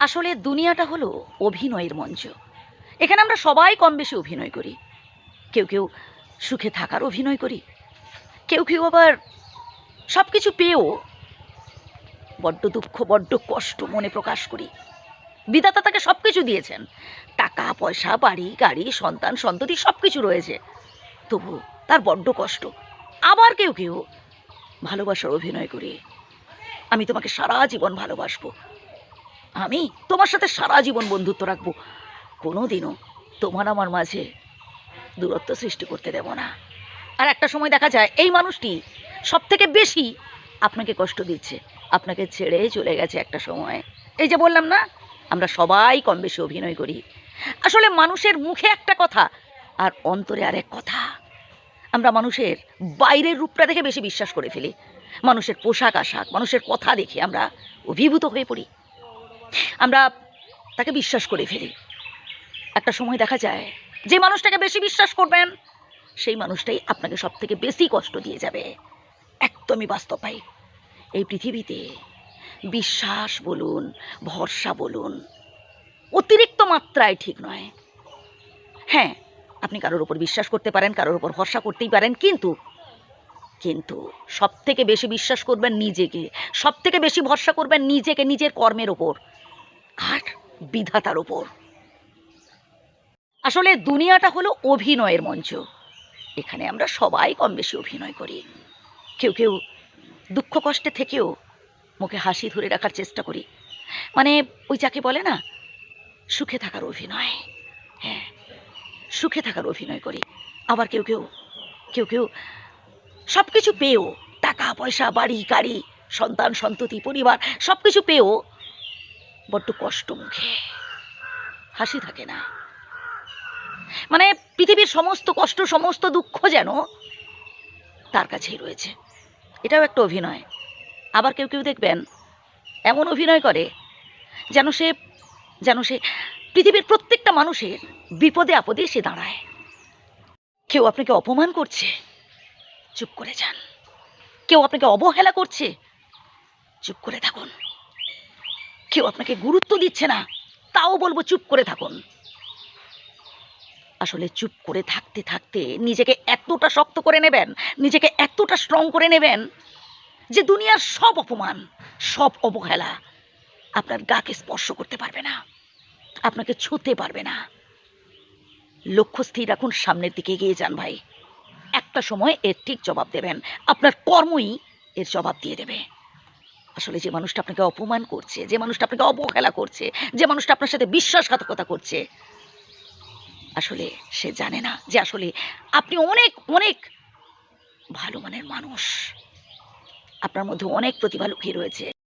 আসলে দুনিয়াটা হলো অভিনয়ের মঞ্চ। এখানে আমরা সবাই কম বেশি অভিনয় করি। কেউ কেউ সুখে থাকার অভিনয় করি। কেউ কেউ আবার সব কিছু পেয়েও বড্ড দুঃখ, বড্ড কষ্ট মনে প্রকাশ করি। বিধাতা তাকে সব কিছু দিয়েছেন। টাকা, পয়সা, বাড়ি, গাড়ি, সন্তান, সন্ততি সব কিছু রয়েছে। তবু তার বড্ড কষ্ট। আবার কেউ কেউ ভালোবাসার অভিনয় করি। আমি তোমাকে সারা জীবন ভালোবাসবো। আমি তোমার সাথে সারা জীবন বন্ধুত্ব রাখব। কোনো দিনও তোমার আমার মাঝে দূরত্ব সৃষ্টি করতে দেব না। আর একটা সময় দেখা যায়, এই মানুষটি সব থেকে বেশি আপনাকে কষ্ট দিচ্ছে। আপনাকে ছেড়ে চলে গেছে একটা সময়। এই যে বললাম না, আমরা সবাই কম বেশি অভিনয় করি। আসলে মানুষের মুখে একটা কথা আর অন্তরে আরেক কথা। আমরা মানুষের বাইরের রূপটা দেখে বেশি বিশ্বাস করে ফেলি। মানুষের পোশাক আশাক, মানুষের কথা দেখে আমরা অভিভূত হয়ে পড়ি। আমরা তাকে বিশ্বাস করে ফেলি। একটা সময় দেখা যায়, যে মানুষটাকে বেশি বিশ্বাস করবেন, সেই মানুষটাই আপনাকে সব থেকে বেশি কষ্ট দিয়ে যাবে। একদমই বাস্তব ভাই এই পৃথিবীতে বিশ্বাস বলুন, ভরসা বলুন, অতিরিক্ত মাত্রায় ঠিক নয়। হ্যাঁ আপনি কারোর উপর বিশ্বাস করতে পারেন, কারোর উপর ভরসা করতেই পারেন, কিন্তু কিন্তু সব থেকে বেশি বিশ্বাস করবেন নিজেকে সব থেকে বেশি ভরসা করবেন নিজেকে, নিজের কর্মের ওপর বিধাতার ওপর আসলে দুনিয়াটা হলো অভিনয়ের মঞ্চ। এখানে আমরা সবাই কম বেশি অভিনয় করি। কেউ কেউ দুঃখ কষ্টে থেকেও মুখে হাসি ধরে রাখার চেষ্টা করি। মানে ওই যাকে বলে না, সুখে থাকার অভিনয়। হ্যাঁ সুখে থাকার অভিনয় করি। আবার কেউ কেউ কেউ কেউ সব কিছু পেয়েও টাকা, পয়সা, বাড়ি, গাড়ি, সন্তান, সন্ততি, পরিবার সব কিছু পেয়েও বড্ড কষ্ট মুখে। হাসি থাকে না। মানে পৃথিবীর সমস্ত কষ্ট, সমস্ত দুঃখ যেন তার কাছেই রয়েছে। এটাও একটা অভিনয়। আবার কেউ কেউ দেখবেন, এমন অভিনয় করে যেন সে যেন সে পৃথিবীর প্রত্যেকটা মানুষের বিপদে, আপদে সে দাঁড়ায়। কেউ আপনাকে অপমান করছে, চুপ করে যান। কেউ আপনাকে অবহেলা করছে, চুপ করে থাকুন। কেউ আপনাকে গুরুত্ব দিচ্ছে না। তাও বলব চুপ করে থাকুন। আসলে চুপ করে থাকতে থাকতে নিজেকে এতটা শক্ত করে নেবেন, নিজেকে এতটা স্ট্রং করে নেবেন যে দুনিয়ার সব অপমান, সব অবহেলা আপনার গাকে স্পর্শ করতে পারবে না, আপনাকে ছুঁতে পারবে না। লক্ষ্য স্থির রাখুন, সামনের দিকে এগিয়ে যান ভাই। একটা সময় এর ঠিক জবাব দেবেন। আপনার কর্মই এর জবাব দিয়ে দেবে। আসলে যে মানুষটা আপনাকে অপমান করছে, যে মানুষটা আপনাকে অবহেলা করছে, যে মানুষটা আপনার সাথে বিশ্বাসঘাতকতা করছে, আসলে সে জানে না যে আসলে আপনি অনেক অনেক ভালো মানের মানুষ। আপনার মধ্যে অনেক প্রতিভা লুকিয়ে রয়েছে।